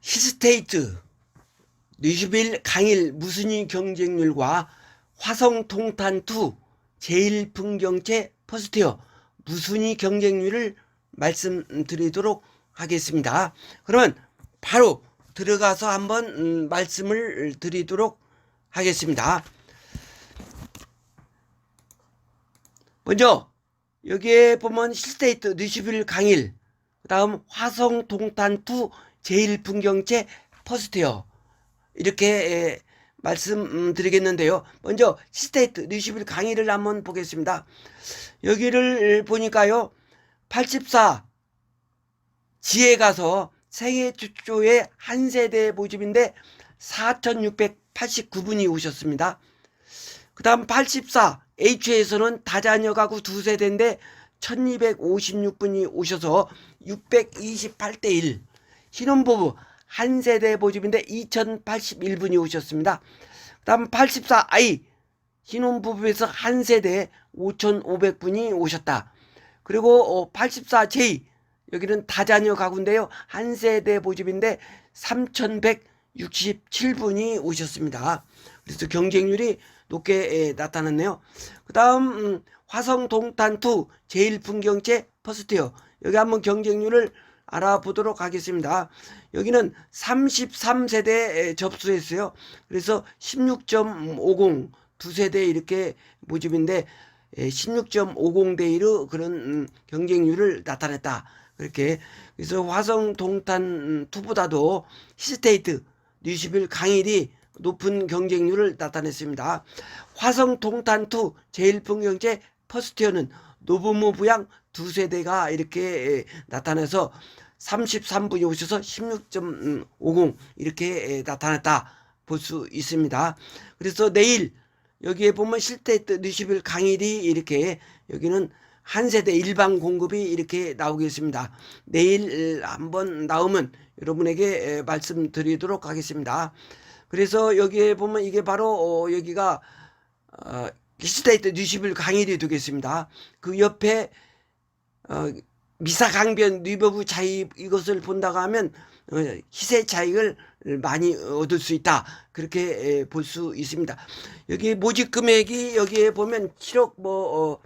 히스테이트, 뉴슈빌 강일 무순위 경쟁률과 화성 통탄2 제일풍경채 퍼스트웨어 무순위 경쟁률을 말씀드리도록 하겠습니다. 그러면 바로 들어가서 한번 음, 말씀을 드리도록 하겠습니다. 먼저 여기에 보면 실스테이트 뉴슈빌 강일 그 다음 화성 동탄2 제일 풍경채 퍼스트웨어 이렇게 에, 말씀드리겠는데요. 먼저 시스테이트 뉴시빌 강의를 한번 보겠습니다. 여기를 보니까요. 84 지에 가서 생애 최초의 한 세대 모집인데 4,689분이 오셨습니다. 그 다음 84 H에서는 다자녀 가구 두 세대인데 1256분이 오셔서 628대 1 신혼부부 한 세대 모집인데 2081분이 오셨습니다. 그 다음 84I 신혼부부에서 한 세대 5500분이 오셨다. 그리고 84J 여기는 다자녀 가구인데요. 한 세대 모집인데 3167분이 오셨습니다. 그래서 경쟁률이 높게 나타났네요. 그 다음 화성 동탄2 제일 풍경채 퍼스트웨어 여기 한번 경쟁률을 알아보도록 하겠습니다. 여기는 33세대 접수했어요. 그래서 16.50 두 세대 이렇게 모집인데 16.50대 1로 그런 경쟁률을 나타냈다. 그렇게 그래서 화성 동탄 2보다도 히스테이트 뉴시빌 강일이 높은 경쟁률을 나타냈습니다. 화성 동탄 2 제일풍경제 퍼스트웨어는 노부모 부양 두 세대가 이렇게 나타나서 33분이 오셔서 16.50 이렇게 나타났다 볼 수 있습니다. 그래서 내일 여기에 보면 실테이트 뉴시빌 강일이 이렇게 여기는 한 세대 일반 공급이 이렇게 나오겠습니다. 내일 한번 나오면 여러분에게 말씀드리도록 하겠습니다. 그래서 여기에 보면 이게 바로 여기가 어, 히스테이트 뉴시빌 강일이 되겠습니다. 그 옆에 어, 미사강변 리버브 차이 이것을 본다고 하면 어, 희세 차익을 많이 얻을 수 있다 그렇게 볼 수 있습니다. 여기 모집 금액이 여기에 보면 7억 뭐, 어,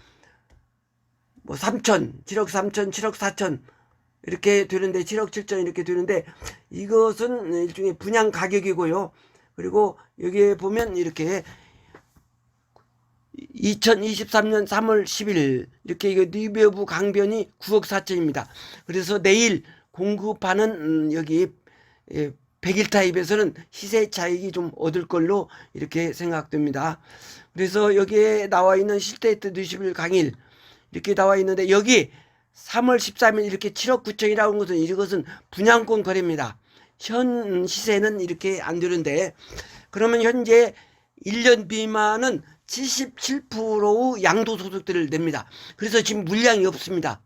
뭐 3천, 7억 3천, 7억 4천 이렇게 되는데 7억 7천 이렇게 되는데 이것은 일종의 분양 가격이고요. 그리고 여기에 보면 이렇게 2023년 3월 10일 이렇게 이거 리뷰브 강변이 9억 4천입니다. 그래서 내일 공급하는 음, 여기 100일 타입에서는 시세 차익이 좀 얻을 걸로 이렇게 생각됩니다. 그래서 여기에 나와 있는 실테이트 뉴시빌 강일 이렇게 나와 있는데 여기 3월 13일 이렇게 7억 9천이라는 것은 이것은 분양권 거래입니다. 현 시세는 이렇게 안 되는데 그러면 현재 1년 미만은 77%의 양도소득들을 냅니다. 그래서 지금 물량이 없습니다.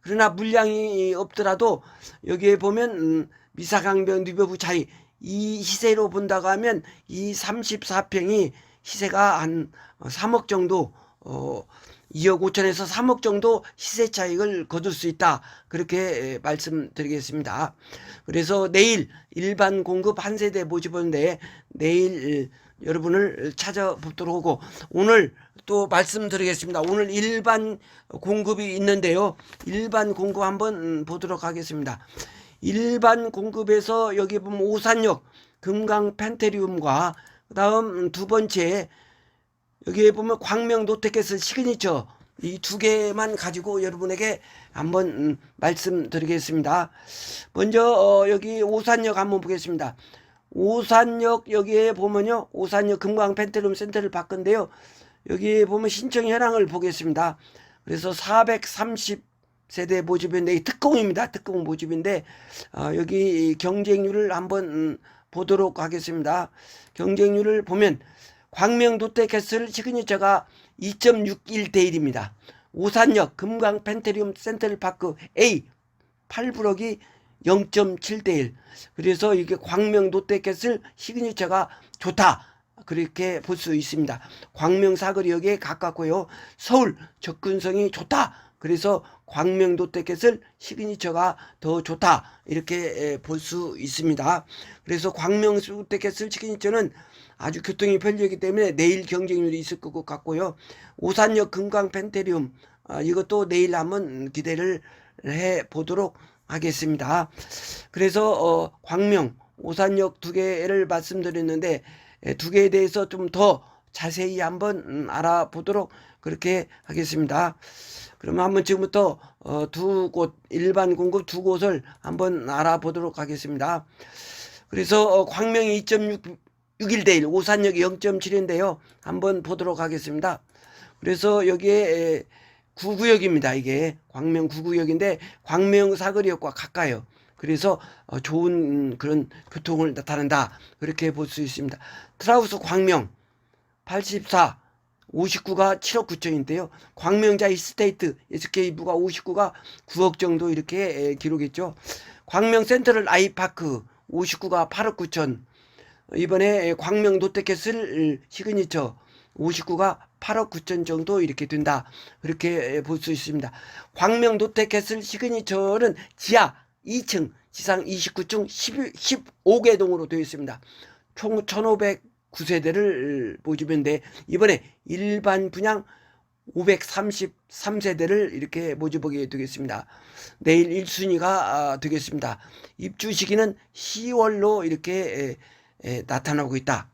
그러나 물량이 없더라도 여기에 보면 음, 미사강변 뉴버부 차이 이 시세로 본다고 하면 이 34평이 시세가 한 3억 정도 어 2억 5천에서 3억 정도 시세 차익을 거둘 수 있다. 그렇게 말씀드리겠습니다. 그래서 내일 일반 공급 한 세대 모집하는데 내일 여러분을 찾아보도록 하고 오늘 또 말씀드리겠습니다. 오늘 일반 공급이 있는데요. 일반 공급 한번 보도록 하겠습니다. 일반 공급에서 여기 보면 오산역 금강 펜테리움과 그다음 두 번째 여기에 보면 광명 노태캐슬 시그니처 이 두 개만 가지고 여러분에게 한번 음, 말씀드리겠습니다. 먼저 어, 여기 오산역 한번 보겠습니다. 오산역 여기에 보면요. 오산역 금강 펜트룸 센터를 바꾼데요. 여기 보면 신청 현황을 보겠습니다. 그래서 430 세대 모집인데 특공입니다. 특공 모집인데 어, 여기 경쟁률을 한번 음, 보도록 하겠습니다. 경쟁률을 보면 광명 롯데캐슬 시그니처가 2.61 대 1입니다. 오산역 금강 펜테리움 센트럴파크 A 8브럭이 0.7대 1. 그래서 이게 광명 롯데캐슬 시그니처가 좋다. 그렇게 볼 수 있습니다. 광명 사거리역에 가깝고요. 서울 접근성이 좋다. 그래서 광명 롯데캐슬 시그니처가 더 좋다 이렇게 볼 수 있습니다. 그래서 광명 롯데캐슬 시그니처는 아주 교통이 편리하기 때문에 내일 경쟁률이 있을 것 같고요. 오산역 금강 펜테리움 아, 이것도 내일 한번 기대를 해 보도록 하겠습니다. 그래서 어, 광명, 오산역 두 개를 말씀드렸는데 에, 두 개에 대해서 좀 더 자세히 한번 음, 알아보도록 그렇게 하겠습니다. 그러면 한번 지금부터 어, 두곳 일반 공급 두 곳을 한번 알아보도록 하겠습니다. 그래서 어, 광명이 2.61대 1, 오산역이 0.7인데요. 한번 보도록 하겠습니다. 그래서 여기에 에, 구구역입니다. 이게 광명 구구역인데 광명 사거리역과 가까요. 그래서 어, 좋은 그런 교통을 나타낸다. 그렇게 볼 수 있습니다. 트라우스 광명 84 59가 7억 9천인데요. 광명자 이스테이트 SK부가 59가 9억 정도 이렇게 에, 기록했죠. 광명 센트럴 아이파크 59가 8억 9천. 이번에 광명 롯데캐슬 시그니처 59가 8억 9천 정도 이렇게 된다. 그렇게 볼 수 있습니다. 광명 롯데캐슬 시그니처는 지하 2층, 지상 29층 11, 15개 동으로 되어 있습니다. 총 1,509세대를 모집했는데 이번에 일반 분양 533세대를 이렇게 모집하게 되겠습니다. 내일 1순위가 아, 되겠습니다. 입주 시기는 10월로 이렇게 에, 에, 나타나고 있다.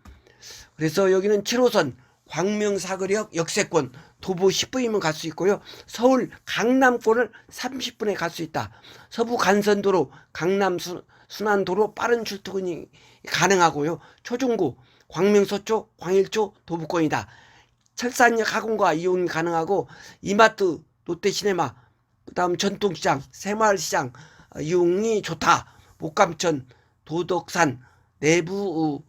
그래서 여기는 7호선 광명 사거리역 역세권 도보 10분이면 갈 수 있고요. 서울 강남권을 30분에 갈 수 있다. 서부 간선도로 강남 수, 순환도로 빠른 출퇴근이 가능하고요. 초중고 광명 서초 광일초 도보권이다. 철산역 학원과 이용이 가능하고 이마트 롯데시네마 그다음 전통시장 새마을시장 어, 이용이 좋다. 목감천 도덕산 내부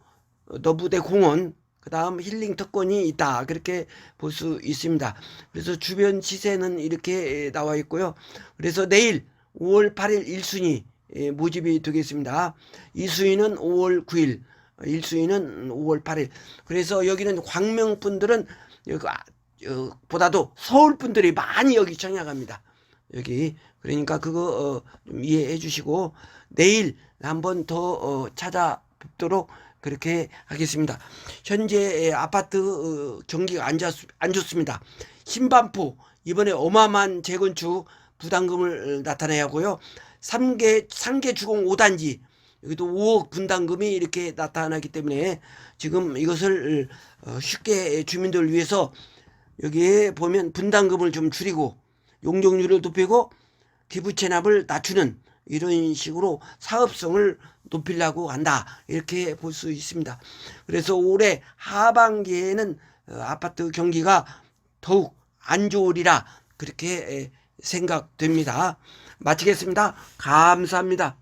어, 너부대 공원 그 다음 힐링 특권이 있다 그렇게 볼 수 있습니다. 그래서 주변 시세는 이렇게 나와 있고요. 그래서 내일 5월 8일 1순위 예, 모집이 되겠습니다. 2순위는 5월 9일, 1순위는 5월 8일. 그래서 여기는 광명 분들은 여기 아, 어, 보다도 서울 분들이 많이 여기 청약합니다. 여기 그러니까 그거 어, 좀 이해해 주시고 내일 한번 더 어, 찾아 뵙도록 그렇게 하겠습니다. 현재 아파트 어, 경기가 안, 좋, 안 좋습니다. 신반포 이번에 어마어마한 재건축 부담금을 나타내야 하고요. 3개, 3개 주공 5단지 여기도 5억 분담금이 이렇게 나타나기 때문에 지금 이것을 어, 쉽게 주민들을 위해서 여기에 보면 분담금을 좀 줄이고 용적률을 높이고 기부 체납을 낮추는 이런 식으로 사업성을 높이려고 한다 이렇게 볼 수 있습니다. 그래서 올해 하반기에는 어, 아파트 경기가 더욱 안 좋으리라 그렇게 에, 생각됩니다. 마치겠습니다. 감사합니다.